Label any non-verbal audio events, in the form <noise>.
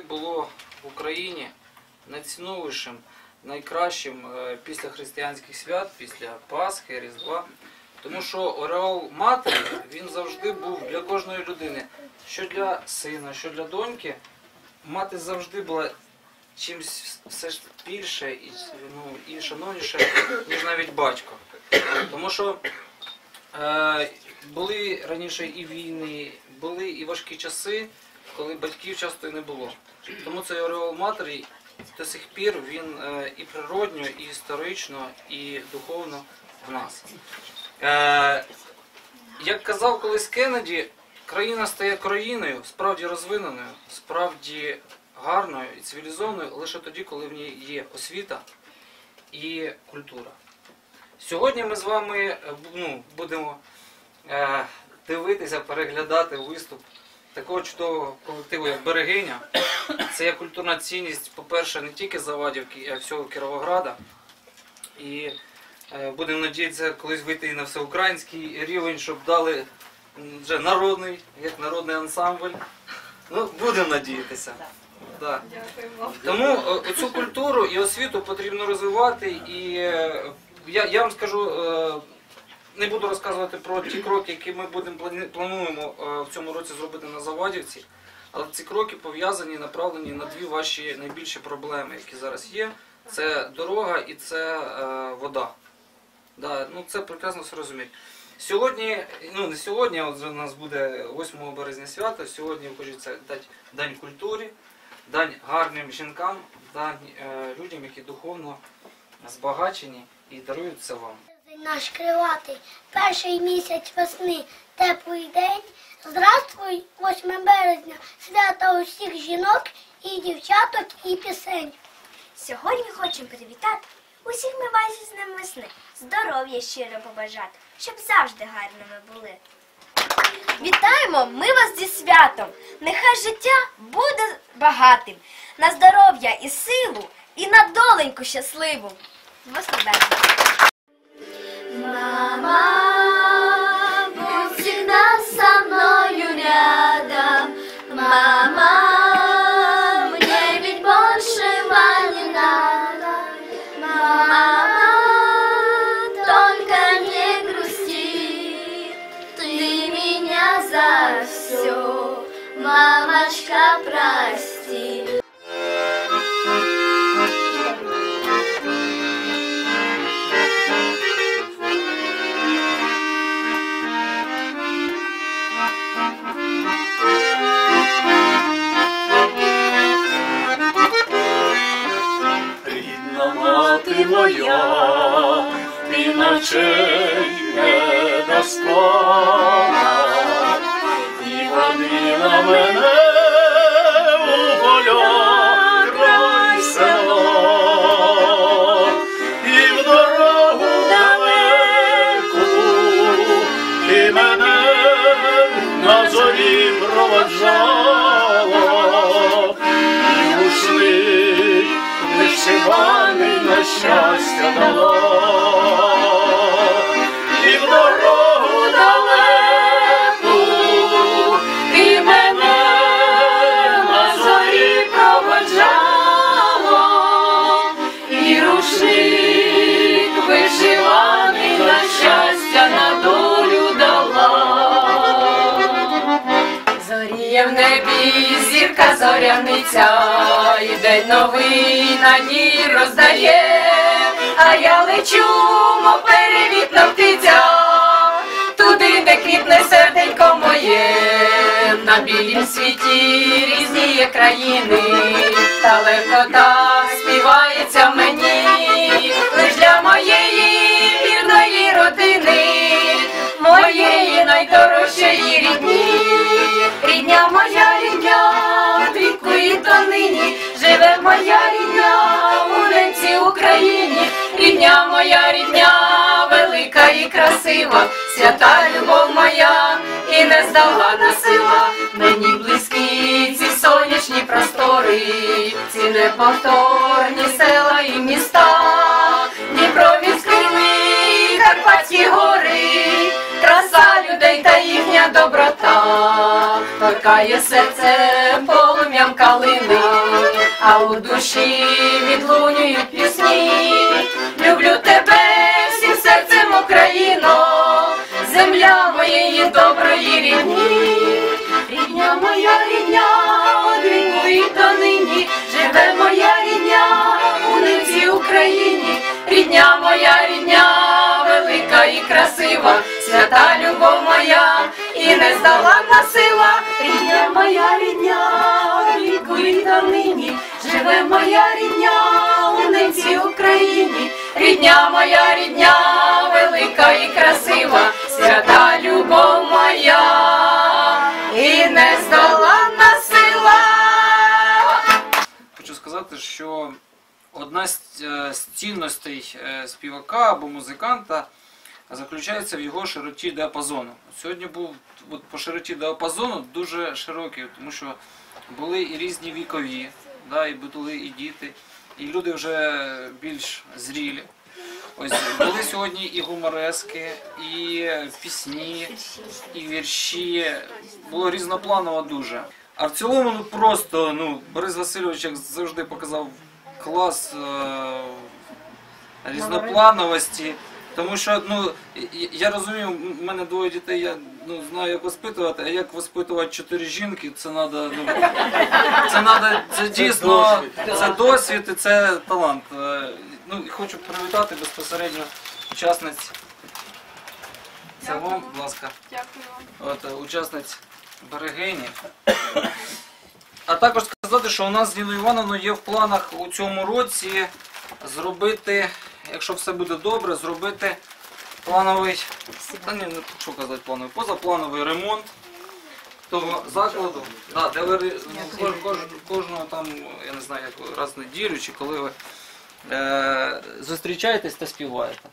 було в Україні найціновішим, найкращим е, після християнських свят, після Пасхи, Різдва. Тому що ореол матері він завжди був для кожної людини. Що для сина, що для доньки, мати завжди була чимось все ж більше і, ну, і шановніше, ніж навіть батько. Тому що е, були раніше і війни, були і важкі часи, коли батьків часто і не було. Тому цей ореол матері до сих пір він е, і природньо, і історично, і духовно в нас. Е, як казав колись Кеннеді, країна стає країною, справді розвиненою, справді гарною і цивілізованою лише тоді, коли в ній є освіта і культура. Сьогодні ми з вами е, ну, будемо дивитися, переглядати виступ такого чудового колективу, як Берегиня. <coughs> Це є культурна цінність, по-перше, не тільки Завадівки, а всього Кіровограда. І е, будемо надіятися колись вийти і на всеукраїнський рівень, щоб дали вже народний, як народний ансамбль. Ну, будемо надіятися. Да. Тому е, цю культуру і освіту потрібно розвивати. І е, я, я вам скажу, не буду розказувати про ті кроки, які ми будемо плануємо е, в цьому році зробити на Завадівці. Але ці кроки пов'язані, направлені на дві ваші найбільші проблеми, які зараз є. Це дорога і це е, вода. Да, ну це прекрасно все розуміють. Сьогодні, ну не сьогодні, от у нас буде 8 березня свято. Сьогодні хочеться дати День культурі, дань гарним жінкам, дань е, людям, які духовно збагачені і дарують це вам. Наш криватий, перший місяць весни, теплий день. Здравствуй, 8 березня, свята усіх жінок і дівчаток, і пісень. Сьогодні хочемо привітати усіх ми вас із Днем весни, здоров'я щиро побажати, щоб завжди гарними були. Вітаємо ми вас зі святом! Нехай життя буде багатим, на здоров'я і силу, і на доленьку щасливу. З Воскресеньем! Мама, будь всегда со мною рядом. Мама, мне ведь большего не надо. Мама, только не грусти. Ты меня за все, мамочка, прости. Ти не доспала, і водила мене у поля край села, і в дорогу далеку, і мене на зорі проводжала, і ушли вишиваний на щастя дала, зірка зоряниця, і день новий на ній роздає, а я лечу, мов перевітна птиця, туди, де квітне серденько моє, на білім світі різні є країни, та легкота співається мені, свята любов моя і нездолана сила, мені близькі ці сонячні простори, ці неповторні села і міста, Дніпрові скили, Карпатські гори, краса людей та їхня доброта. торкає серце полум'ям калини, а у душі відлунюють пісні. Люблю тебе земля моєї доброї рідні. Рідня моя рідня, од віку і донині, живе моя рідня у низі Україні, рідня моя рідня, велика і красива, свята любов моя, і не здоланна сила, рідня моя рідня, од віку і донині, живе моя рідня у низі Україні, рідня моя рідня, велика і красива, свята любов моя, і не нездоланна сила. Хочу сказати, що одна з, е, цінностей е, співака або музиканта заключається в його широті діапазону. Сьогодні був от, по широті діапазону дуже широкий, тому що були і різні вікові, да, і були і діти, і люди вже більш зрілі. Ось були сьогодні і гуморески, і пісні, і вірші. Було різнопланово дуже. А в цілому, ну просто, ну, Борис Васильович, як завжди, показав клас е- різноплановості. Тому що, ну, я розумію, в мене двоє дітей, я ну, знаю, як воспитувати, а як воспитувати чотири жінки, це треба, ну, це надо, це дійсно, це досвід і це талант. Ну, і хочу привітати безпосередньо учасниць. Це вам, будь ласка. Дякую вам. От, е, учасниць берегині. А також сказати, що у нас з Лілою Івановною є в планах у цьому році зробити, якщо все буде добре, зробити плановий, та ні, не що казати плановий, позаплановий ремонт того закладу, да, де ви ну, кож- кож- кожного там, я не знаю, як раз в неділю чи коли ви зустрічаєтесь та співаєте.